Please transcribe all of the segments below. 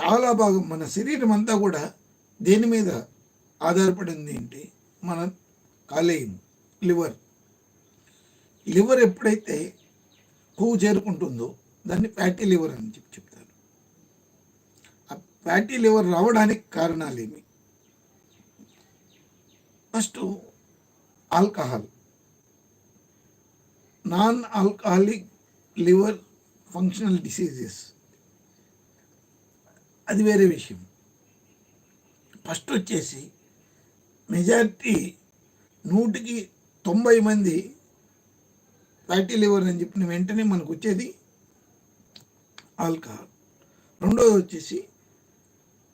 చాలా భాగం మన శరీరం అంతా కూడా దేని మీద ఆధారపడింది ఏంటి మన కాలేయం లివర్. లివర్ ఎప్పుడైతే కొవ్వు చేరుకుంటుందో దాన్ని ఫ్యాటీ లివర్ అని చెప్పి చెప్తారు. ఆ ఫ్యాటీ లివర్ రావడానికి కారణాలు ఏమి first alcohol. Non alcoholic liver functional diseases. అది వేరే విషయం. ఫస్ట్ వచ్చేసి మెజారిటీ నూటికి తొంభై మంది ఫ్యాటీ లివర్ అని చెప్పిన వెంటనే మనకు వచ్చేది ఆల్కహాల్. రెండోది వచ్చేసి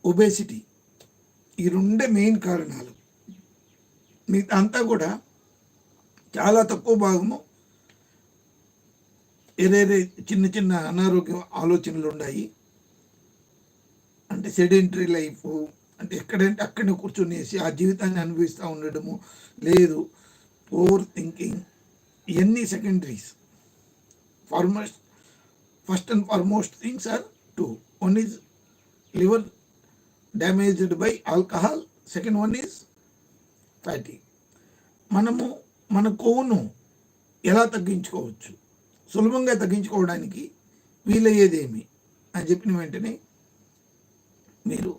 ఒబేసిటీ. ఈ రెండే మెయిన్ కారణాలు. మిగతా అంతా కూడా చాలా తక్కువ భాగము ఏదేదే చిన్న చిన్న అనారోగ్య ఆలోచనలు ఉన్నాయి అంటే సెడెంటరీ లైఫ్ అంటే ఎక్కడంటే అక్కడే కూర్చొనేసి ఆ జీవితాన్ని అనుభవిస్తూ ఉండడము లేదు. ఓవర్ థింకింగ్ ఇవన్నీ secondaries foremost first and foremost things are two one is liver damaged by alcohol second one is fatty మనము మన కొవ్వును ఎలా తగ్గించుకోవచ్చు? సులభంగా తగ్గించుకోవడానికి వీలయ్యేదేమి? అని చెప్పిన వెంటనే మీరు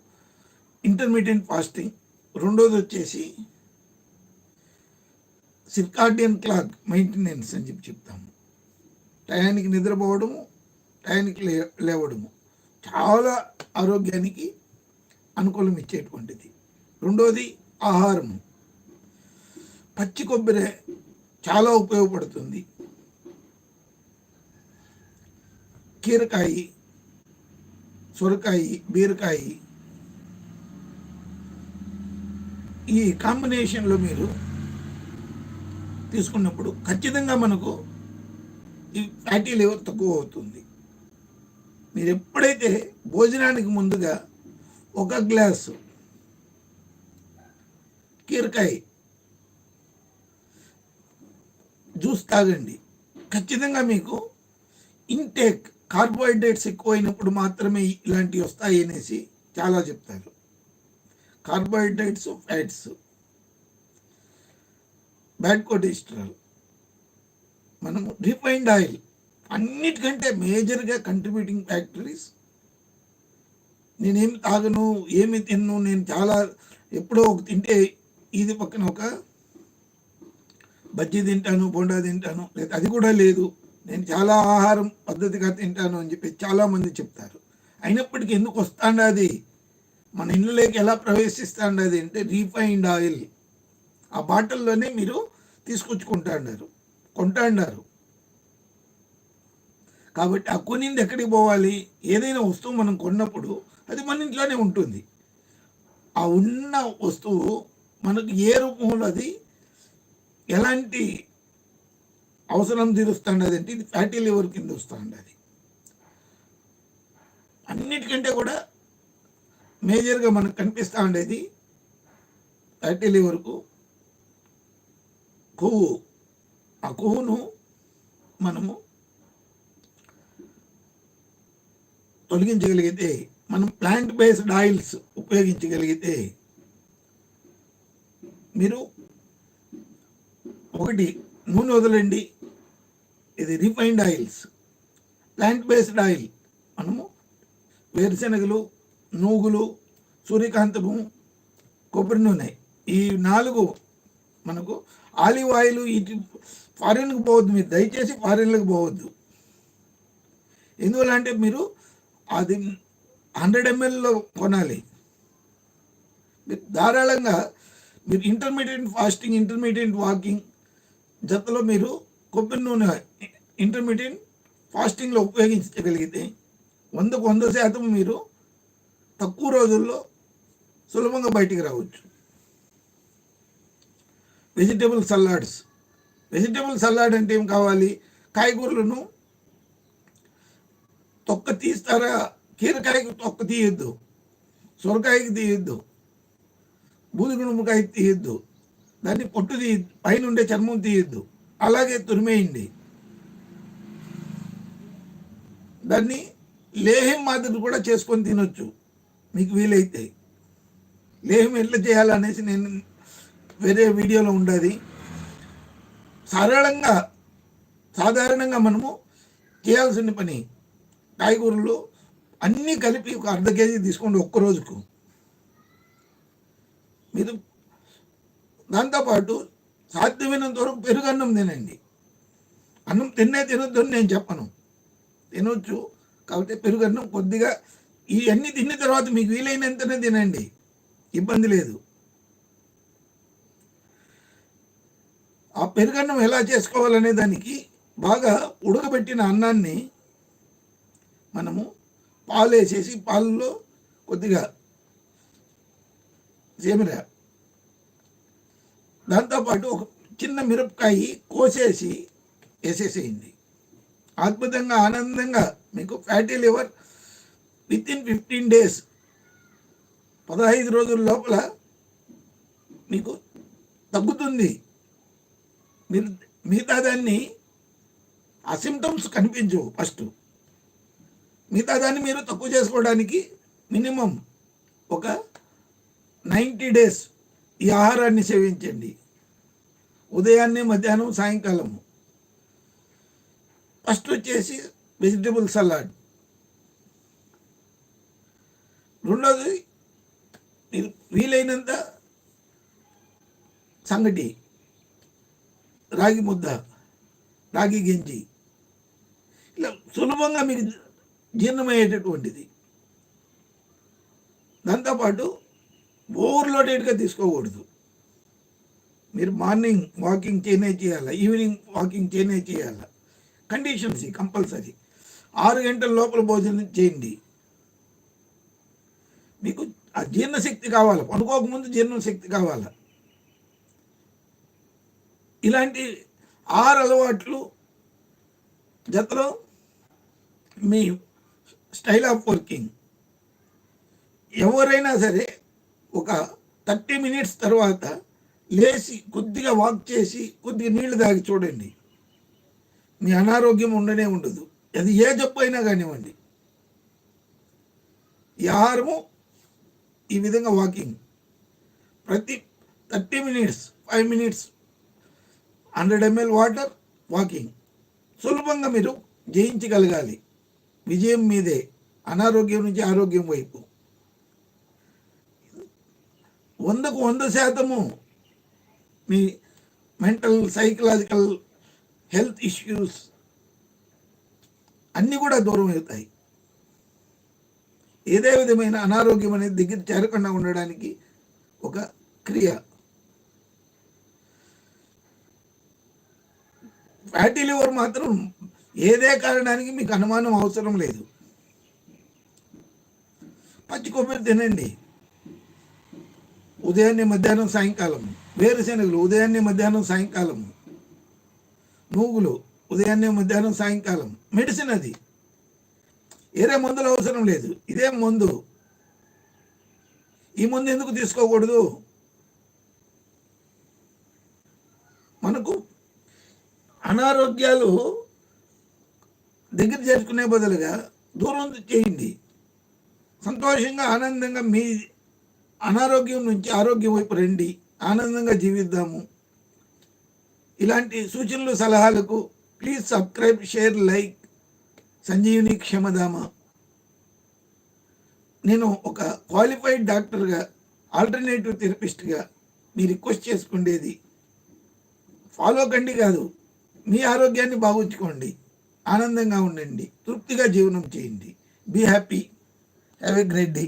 ఇంటర్మీడియట్ ఫాస్టింగ్ రెండోది వచ్చేసి సిర్కార్డియన్ క్లాక్ మెయింటెనెన్స్ అని చెప్పి చెప్తాము. టయానికి నిద్రపోవడము టయానికి లే లేవడము చాలా ఆరోగ్యానికి అనుకూలం ఇచ్చేటువంటిది. రెండోది ఆహారము. పచ్చి కొబ్బరి చాలా ఉపయోగపడుతుంది. కీరకాయ సొరకాయ బీరకాయ. ఈ కాంబినేషన్లో మీరు తీసుకున్నప్పుడు ఖచ్చితంగా మనకు ఈ ఫ్యాటీ లివర్ తక్కువ అవుతుంది. మీరు ఎప్పుడైతే భోజనానికి ముందుగా ఒక గ్లాసు కీరకాయ జ్యూస్ తాగండి ఖచ్చితంగా మీకు ఇంటేక్ కార్బోహైడ్రేట్స్ ఎక్కువైనప్పుడు మాత్రమే ఇలాంటివి వస్తాయి అనేసి చాలా చెప్తారు. Carbohydrates fats. Bad cholesterol. మనము రిఫైన్డ్ ఆయిల్ అన్నిటికంటే మేజర్గా కంట్రిబ్యూటింగ్ ఫ్యాక్టరీస్ నేనేమి తాగను ఏమి తిన్ను నేను చాలా ఎప్పుడో ఒక తింటే ఇది పక్కన ఒక బజ్జీ తింటాను బోండా తింటాను లేదా అది కూడా లేదు. నేను చాలా ఆహారం పద్ధతిగా తింటాను అని చెప్పి చాలామంది చెప్తారు. అయినప్పటికీ ఎందుకు వస్తాండది మన ఇండ్లలోకి ఎలా ప్రవేశిస్తాండది అంటే రీఫైన్డ్ ఆయిల్. ఆ బాటిల్లోనే మీరు తీసుకొచ్చుకుంటాండారు కొంటాండారు. కాబట్టి ఆ కొనింది ఎక్కడికి పోవాలి? ఏదైనా వస్తువు మనం కొన్నప్పుడు అది మన ఇంట్లోనే ఉంటుంది. ఆ ఉన్న వస్తువు మనకు ఏ రూపంలో అది ఎలాంటి అవసరం తీరుస్తాండది అంటే ఇది ఫ్యాటీ లివర్ కింద వస్తుంది అది అన్నిటికంటే కూడా మేజర్గా మనకు కనిపిస్తూ ఉండేది ఫ్యాటీ లివర్కు కొవ్వు. ఆ కొవ్వును మనము తొలగించగలిగితే మనం ప్లాంట్ బేస్డ్ ఆయిల్స్ ఉపయోగించగలిగితే మీరు ఒకటి నూనె వదలండి ఇది refined oils plant based oil. మనము వేరుశనగలు నూగులు సూర్యకాంతము కొబ్బరి నూనె ఈ నాలుగు మనకు ఆలివ్ ఆయిల్ ఇటు ఫారిన్కి పోవద్దు మీరు. దయచేసి ఫారిన్లకు పోవద్దు. ఎందువల్ల అంటే మీరు అది హండ్రెడ్ ఎంఎల్లో కొనాలి. మీరు ధారాళంగా మీరు ఇంటర్మీడియట్ ఫాస్టింగ్ ఇంటర్మీడియట్ వాకింగ్ జతలో మీరు కొబ్బరి నూనె ఇంటర్మీడియట్ ఫాస్టింగ్లో ఉపయోగించగలిగితే వందకు వంద శాతం మీరు తక్కువ రోజుల్లో సులభంగా బయటికి రావచ్చు. వెజిటేబుల్ సలాడ్స్ వెజిటేబుల్ సలాడ్ అంటే ఏం కావాలి? కాయగూరలను తొక్క తీస్తారా? కీరకాయకి తొక్క తీయొద్దు. సొరకాయకి తీయొద్దు. బూదిగుణముకాయ తీయొద్దు. దాన్ని పొట్టు తీయద్దు పైన ఉండే చర్మం తీయొద్దు. అలాగే తురిమేయండి దాన్ని లేహం మాదిరి కూడా చేసుకొని తినొచ్చు. మీకు వీలైతే. లేహం ఎట్లా చేయాలనేసి నేను వేరే వీడియోలో ఉండదు. సరళంగా సాధారణంగా మనము చేయాల్సిన పని కాయగూరలు అన్నీ కలిపి ఒక అర్ధ కేజీ తీసుకోండి ఒక్క రోజుకు. మీరు దాంతోపాటు సాధ్యమైనంత వరకు పెరుగన్నం తినండి. అన్నం తిన్నే తినొద్దు అని నేను చెప్పను. తినొచ్చు కాబట్టి పెరుగన్నం కొద్దిగా ఇవన్నీ తిన్న తర్వాత మీకు వీలైనంతనే తినండి. ఇబ్బంది లేదు. ఆ పెరుగన్నం ఎలా చేసుకోవాలనే దానికి బాగా ఉడకబెట్టిన అన్నాన్ని మనము పాలు వేసేసి పాలలో కొద్దిగా సేమిరా దాంతోపాటు ఒక చిన్న మిరపకాయ కోసేసి వేసేసేయండి. అద్భుతంగా ఆనందంగా మీకు fatty liver within fifteen days పదహైదు రోజుల లోపల మీకు తగ్గుతుంది. మీరు మిగతా దాన్ని ఆ సిమ్టమ్స్ కనిపించవు ఫస్ట్. మిగతా దాన్ని మీరు తక్కువ చేసుకోవడానికి మినిమం ఒక నైంటీ డేస్ ఈ ఆహారాన్ని సేవించండి. ఉదయాన్నే మధ్యాహ్నం సాయంకాలము. ఫస్ట్ వచ్చేసి వెజిటబుల్ సలాడ్ రెండోది మీరు వీలైనంత సంగటి. రాగి ముద్ద రాగి గింజి. ఇలా సులభంగా మీకు జీర్ణమయ్యేటటువంటిది. దాంతోపాటు ఓవర్లోడెడ్గా తీసుకోకూడదు. మీరు మార్నింగ్ వాకింగ్ చేయనే చేయాలి? ఈవినింగ్ వాకింగ్ చేయనే చేయాలి? Conditions compulsory. ఆరు గంటల లోపల భోజనం చేయండి. మీకు ఆ జీర్ణశక్తి కావాలి? పడుకోకముందు జీర్ణశక్తి కావాలి? ఇలాంటి ఆరు అలవాట్లు జతలో మీ స్టైల్ ఆఫ్ వర్కింగ్. ఎవరైనా సరే ఒక థర్టీ మినిట్స్ తర్వాత లేచి కొద్దిగా వాక్ చేసి కొద్దిగా నీళ్ళు తాగి చూడండి. మీ అనారోగ్యం ఉండనే ఉండదు. అది ఏ జబ్బు అయినా కానివ్వండి. ఈ ఆహారము ఈ విధంగా వాకింగ్. ప్రతి thirty minutes five minutes hundred ML water walking. సులభంగా మీరు జయించగలగాలి. విజయం మీదే. అనారోగ్యం నుంచి ఆరోగ్యం వైపు. వందకు వంద శాతము మీ మెంటల్ సైకలాజికల్ హెల్త్ ఇష్యూస్ అన్నీ కూడా దూరం అవుతాయి. ఏదే విధమైన అనారోగ్యం అనేది దగ్గర చేరకుండా ఉండడానికి ఒక క్రియ. ఫ్యాటీ లివర్ మాత్రం ఏదే కారణానికి మీకు అనుమానం అవసరం లేదు. పచ్చి కొబ్బరి తినండి. ఉదయాన్నే మధ్యాహ్నం సాయంకాలం వేరుశెనగలు ఉదయాన్నే మధ్యాహ్నం సాయంకాలం మూగులు ఉదయాన్నే మధ్యాహ్నం సాయంకాలం మెడిసిన్ అది. ఏరే మందులు అవసరం లేదు. ఇదే మందు. ఈ మందు ఎందుకు తీసుకోకూడదు? మనకు అనారోగ్యాలు దగ్గర చేసుకునే బదులుగా దూరం చేయండి. సంతోషంగా ఆనందంగా మీ అనారోగ్యం నుంచి ఆరోగ్యం వైపు రండి ఆనందంగా జీవిద్దాము. ఇలాంటి సూచనలు సలహాలకు please subscribe share like Sanjeevini Kshamadhama నేను ఒక క్వాలిఫైడ్ డాక్టర్గా ఆల్టర్నేటివ్ థెరపిస్ట్గా మీ రిక్వెస్ట్ చేసుకుండేది ఫాలో కండి కాదు మీ ఆరోగ్యాన్ని బాగుంచుకోండి ఆనందంగా ఉండండి తృప్తిగా జీవనం చేయండి. Be happy have a great day